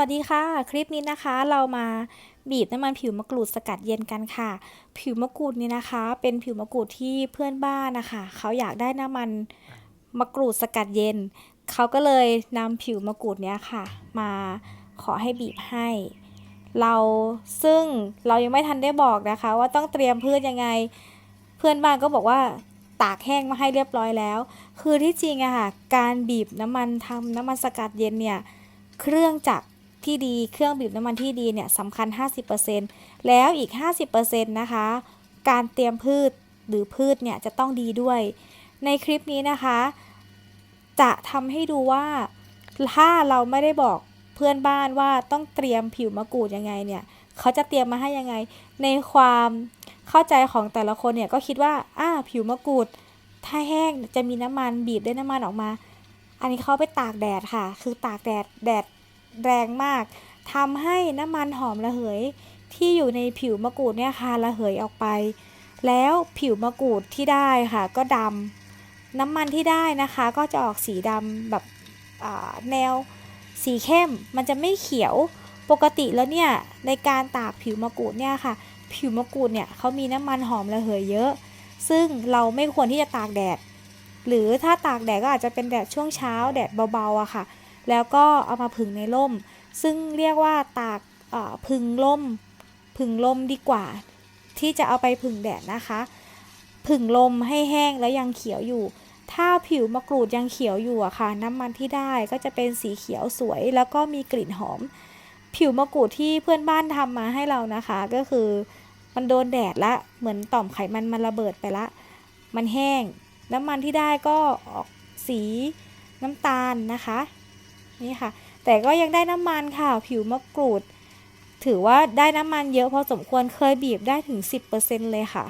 วัสดีค่ะ คลิปนี้นะคะเรามาบีบน้ำมันผิวมะกรูดสกัดเย็นกันค่ะ ผิวมะกรูดนี่นะคะ เป็นผิวมะกรูดที่เพื่อนบ้านนะคะเขาอยากได้น้ำมันมะกรูดสกัดเย็นเขาก็เลยนำผิวมะกรูดเนี้ยค่ะ มาขอให้บีบให้ เราซึ่งเรายังไม่ทันได้บอกนะคะ ว่าต้องเตรียมพืชยังไง เพื่อนบ้านก็บอกว่าตากแห้งมาให้เรียบร้อยแล้ว คือที่จริงอะค่ะการบีบน้ำมันทำน้ำมันสกัดเย็นเนี่ยเครื่องจักร ที่ดี เครื่องบีบน้ำมันที่ดีเนี่ยสำคัญ 50%แล้วอีก 50%นะคะ การเตรียมพืชหรือพืชเนี่ยจะต้องดีด้วย ในคลิปนี้นะคะ จะทำให้ดูว่าถ้าเราไม่ได้บอกเพื่อนบ้านว่าต้องเตรียมผิวมะกรูดยังไงเนี่ยเขาจะเตรียมมาให้ยังไง ในความเข้าใจของแต่ละคนเนี่ยก็คิดว่าอ่าผิวมะกรูด ถ้าแห้งจะมีน้ำมันบีบได้น้ำมันออกมา อันนี้เขาไปตากแดดค่ะ คือตากแดดแดด แรงมากทำให้น้ำมันหอมระเหยที่อยู่ในผิวมะกรูดเนี่ยค่ะระเหยออกไป แล้วผิวมะกรูดที่ได้ค่ะก็ดำน้ำมันที่ได้นะคะก็จะออกสีดำแบบแนวสีเข้มมันจะไม่เขียวปกติแล้วเนี่ยในการตากผิวมะกรูดเนี่ยค่ะ ผิวมะกรูดเนี่ยเขามีน้ำมันหอมระเหยเยอะ ซึ่งเราไม่ควรที่จะตากแดด หรือถ้าตากแดดก็อาจจะเป็นแดดช่วงเช้าแดดเบาๆอะค่ะ แล้วก็เอามาผึ่งในร่ม ซึ่งเรียกว่าตากเอ่อผึ่งร่มผึ่งลมดีกว่า ที่จะเอาไปผึ่งแดดนะคะ ผึ่งลมให้แห้งแล้วยังเขียวอยู่ ถ้าผิวมะกรูดยังเขียวอยู่อะค่ะ น้ำมันที่ได้ก็จะเป็นสีเขียวสวย แล้วก็มีกลิ่นหอม ผิวมะกรูดที่เพื่อนบ้านทำมาให้เรานะคะ ก็คือมันโดนแดดละเหมือนต่อมไขมันมันระเบิดไปละ มันแห้ง น้ำมันที่ได้ก็ออกสีน้ำตาลนะคะ นี่ค่ะ แต่ก็ยังได้น้ำมันค่ะ ผิวมะกรูด ถือว่าได้น้ำมันเยอะพอสมควรเคยบีบได้ถึง 10%เลยค่ะ